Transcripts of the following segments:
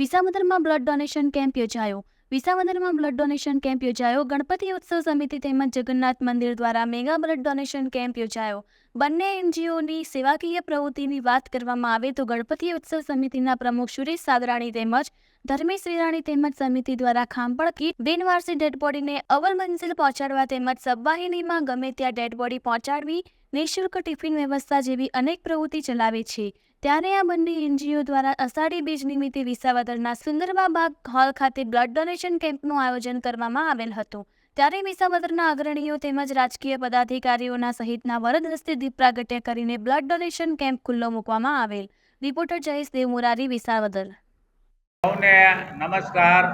વિસાવદરમાં blood donation camp યોજાયો. વિસાવદરમાં બ્લડ ડોનેશન કેમ્પ યોજાયો. ગણપતિ ઉત્સવ સમિતિ તેમજ જગન્નાથ મંદિર દ્વારા મેગા બ્લડ ડોનેશન કેમ્પ યોજાયો. બંને એનજીઓની સેવાકીય પ્રવૃત્તિની વાત કરવામાં આવે તો ગણપતિ ઉત્સવ સમિતિના પ્રમુખ સુરેશ સાદરાણી તેમજ ધર્મેશ વિરાણી તેમજ સમિતિ દ્વારા ખાંભળ કીટ બિનવારસી ડેડ બોડીને અવલ મંજિલ પહોંચાડવા તેમજ સબવાહિનીમાં ગમે ત્યાં ડેડ બોડી પહોંચાડવી નિઃશુલ્ક ટિફિન વ્યવસ્થા જેવી અનેક પ્રવૃત્તિ ચલાવે છે. ત્યારે આ બંને એનજીઓ દ્વારા અષાઢી બીજ નિમિત્તે વિસાવદરના સુંદરબા બાગ હોલ ખાતે બ્લડ ડોનેશન કેમ્પનું આયોજન કરવામાં આવેલ હતું. ત્યારે વિસાવદરના અગ્રણીઓ તેમજ રાજકીય પદાધિકારીઓના સહિતના વરદ હસ્તે દીપ પ્રાગટ્ય કરીને બ્લડ ડોનેશન કેમ્પ ખુલ્લો મૂકવામાં આવેલ. રિપોર્ટર જયેશ દેવમુરારી, વિસાવદર. સૌને નમસ્કાર.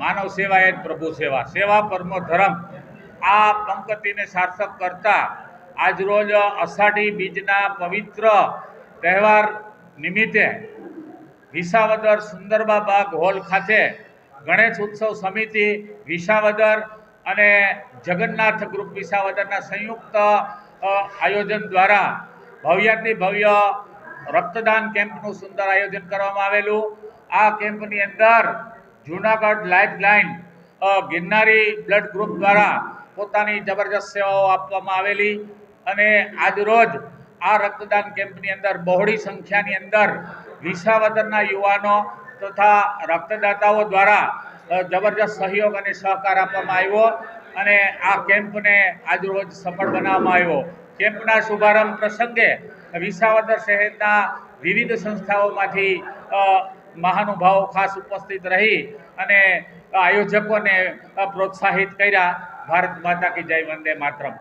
માનવ સેવા એ પ્રભુ સેવા. સેવા પરમો ધર્મ. આ પંક્તિને સાર્થક કરતા આજરોજ અષાઢી બીજના પવિત્ર તહેવાર નિમિત્તે વિસાવદર સુંદરબા બાગ હોલ ખાતે ગણેશ ઉત્સવ સમિતિ, વિસાવદર અને જગન્નાથ ગ્રુપ વિસાવદરના સંયુક્ત આયોજન દ્વારા ભવ્યાતિ ભવ્ય રક્તદાન કેમ્પનું સુંદર આયોજન કરવામાં આવેલું. આ કેમ્પની અંદર Junagadh life line Girnari blood group દ્વારા પોતાની જબરજસ્ત સેવાઓ આપવામાં આવેલી અને આજરોજ આ રક્તદાન કેમ્પની અંદર બહોળી સંખ્યાની અંદર વિસાવદરના યુવાનો તથા રક્તદાતાઓ દ્વારા જબરજસ્ત સહયોગ અને સહકાર આપવામાં આવ્યો અને આ કેમ્પને આજરોજ સફળ બનાવવામાં આવ્યો. કેમ્પના શુભારંભ પ્રસંગે વિસાવદર શહેરના વિવિધ સંસ્થાઓમાંથી મહાનુભાવો ખાસ ઉપસ્થિત રહી અને આયોજકોને પ્રોત્સાહિત કર્યા. ભારત માતા કી જય વંદે માતરમ.